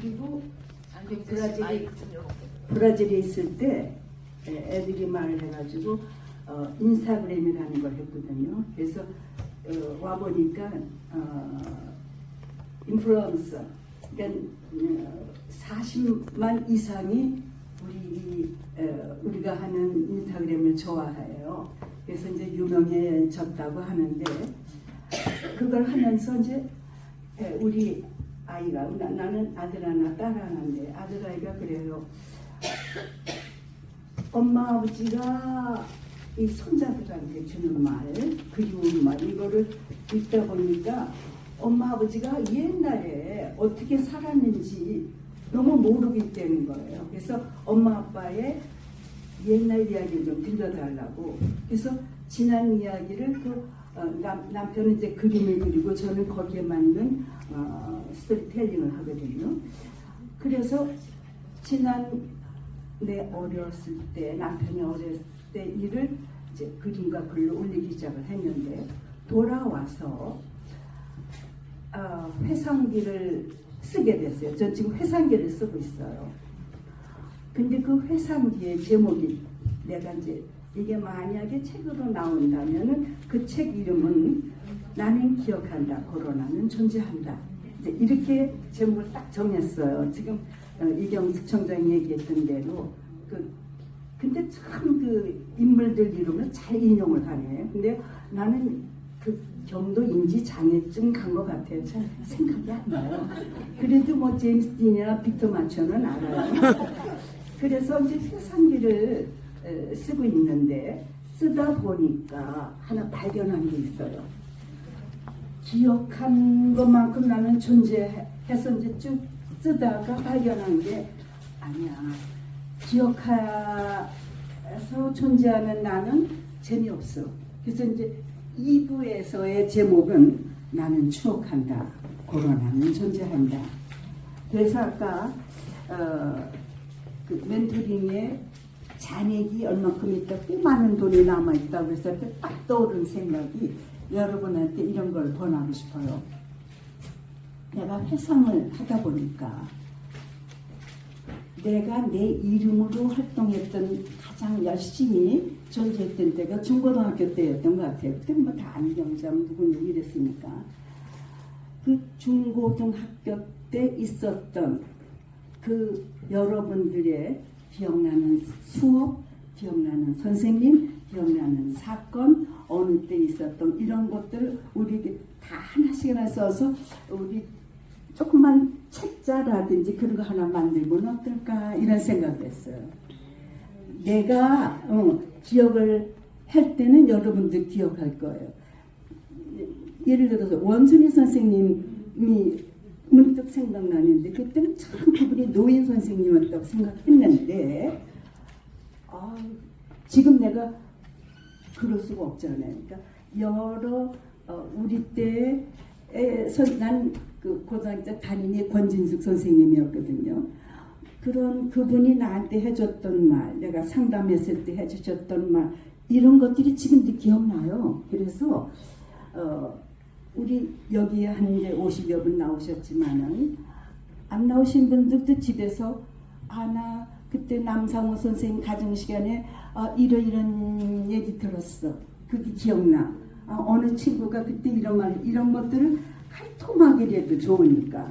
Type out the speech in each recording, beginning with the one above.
그리고 브라질이-. 브라질에 있을 때 에, 애들이 말을 해가지고 어, 인스타그램이라는 걸 했거든요. 그래서 어, 와 보니까 어, 인플루언서 그러니까 어, 40만 이상이 우리 이, 어, 우리가 하는 인스타그램을 좋아해요. 그래서 이제 유명해졌다고 하는데 그걸 하면서 이제 에, 우리 아이가 나, 나는 아들 하나 딸 하나인데 아들 아이가 그래요. 엄마 아버지가 이 손자들한테 주는 말, 그리운 말 이거를 읽다 보니까 엄마 아버지가 옛날에 어떻게 살았는지 너무 모르기 때문인 거예요. 그래서 엄마 아빠의 옛날 이야기를 좀 들려달라고. 그래서 지난 이야기를 그 어, 남, 남편은 이제 그림을 그리고 저는 거기에 맞는 어, 스토리텔링을 하거든요. 그래서 지난 내 어렸을 때 남편이 어렸을 때 일을 이제 그림과 글로 올리기 시작을 했는데 돌아와서 아, 회상기를 쓰게 됐어요. 전 지금 회상기를 쓰고 있어요. 근데 그 회상기의 제목이 내가 이제 이게 만약에 책으로 나온다면은 그책 이름은 나는 기억한다. 코로나는 존재한다. 이제 이렇게 제목을 딱 정했어요. 지금 어, 이경숙 청장이 얘기했던 대로 그 근데 참 그 인물들 이름을 잘 인용을 하네. 근데 나는 그 경도 인지 장애증 간 것 같아요. 잘 생각이 안 나요. 그래도 뭐 제임스 딘이나 빅터 마초는 알아요. 그래서 이제 회상기를 에, 쓰고 있는데 쓰다 보니까 하나 발견한 게 있어요. 기억한 것만큼 나는 존재해서 이제 쭉 쓰다가 발견한 게 아니야. 기억해서 존재하는 나는 재미없어. 그래서 이제 2부에서의 제목은 나는 추억한다. 코로나는 존재한다. 그래서 아까 어, 그 멘토링에 잔액이 얼마큼 있다, 꽤 많은 돈이 남아있다고 해서 딱 떠오른 생각이 여러분한테 이런 걸 권하고 싶어요. 내가 회상을 하다 보니까 내가 내 이름으로 활동했던 가장 열심히 존재했던 때가 중고등학교 때였던 것 같아요. 그때 뭐다 안경장 누구 누구 이랬으니까. 그 중고등학교 때 있었던 그 여러분들의 기억나는 수업, 기억나는 선생님, 기억나는 사건, 어느 때 있었던 이런 것들을 우리 다 하나씩이나 써서 우리 조그만 책자라든지 그런 거 하나 만들면 어떨까 이런 생각을 했어요. 내가 어, 기억을 할 때는 여러분들 기억할 거예요. 예를 들어서 원순희 선생님이 문득 생각나는데 그때는 참 그분이 노인 선생님이었다고 생각했는데 아, 지금 내가 그럴 수가 없잖아요. 그러니까 여러 어, 우리 때에서 난그 고등학교 때 담임이 권진숙 선생님이었거든요. 그런 그분이 나한테 해줬던 말, 내가 상담했을 때 해주셨던 말 이런 것들이 지금도 기억나요. 그래서 어, 우리 여기에 한 이제 50여 분 나오셨지만은 안 나오신 분들도 집에서 아나 그때 남상호 선생님 가정 시간에 아, 이런 이런 얘기 들었어. 그게 기억나. 아, 어느 친구가 그때 이런 말 이런 것들을 칼토막이라도 좋으니까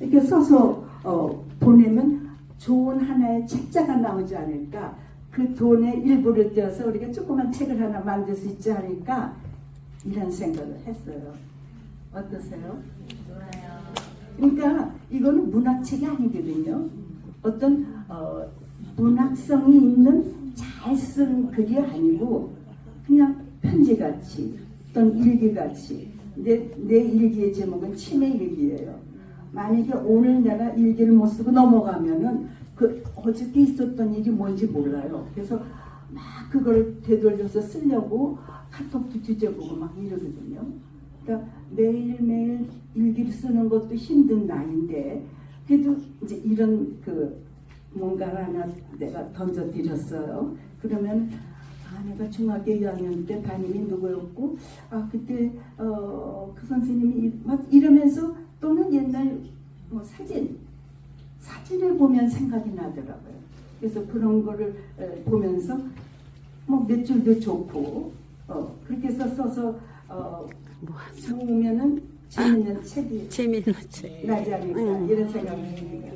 이렇게 써서 어, 보내면 좋은 하나의 책자가 나오지 않을까. 그 돈의 일부를 떼어서 우리가 조그만 책을 하나 만들 수 있지 않을까 이런 생각을 했어요. 어떠세요? 좋아요. 그러니까 이거는 문학책이 아니거든요. 어떤 어, 문학성이 있는 잘 쓴 글이 아니고 그냥 편지같이 어떤 일기같이 내, 내 일기의 제목은 치매 일기예요. 만약에 오늘 내가 일기를 못 쓰고 넘어가면은 그 어저께 있었던 일이 뭔지 몰라요. 그래서 막 그걸 되돌려서 쓰려고 카톡도 뒤져보고 막 이러거든요. 그러니까 매일매일 일기를 쓰는 것도 힘든 나이인데 그래도 이제 이런 그 뭔가를 하나 내가 던져드렸어요. 그러면 아 내가 중학교 2학년 때 담임이 누구였고 아 그때 어 그 선생님이 이- 막 이러면서 또는 옛날 뭐 사진 사진을 보면 생각이 나더라고요. 그래서 그런 거를 에, 보면서 뭐 몇 줄도 좋고 어, 그렇게 해서 써서 어, 모으면은 재밌는 책이 재밌는 책. 나지 않을까 응. 이런 생각이 듭니다.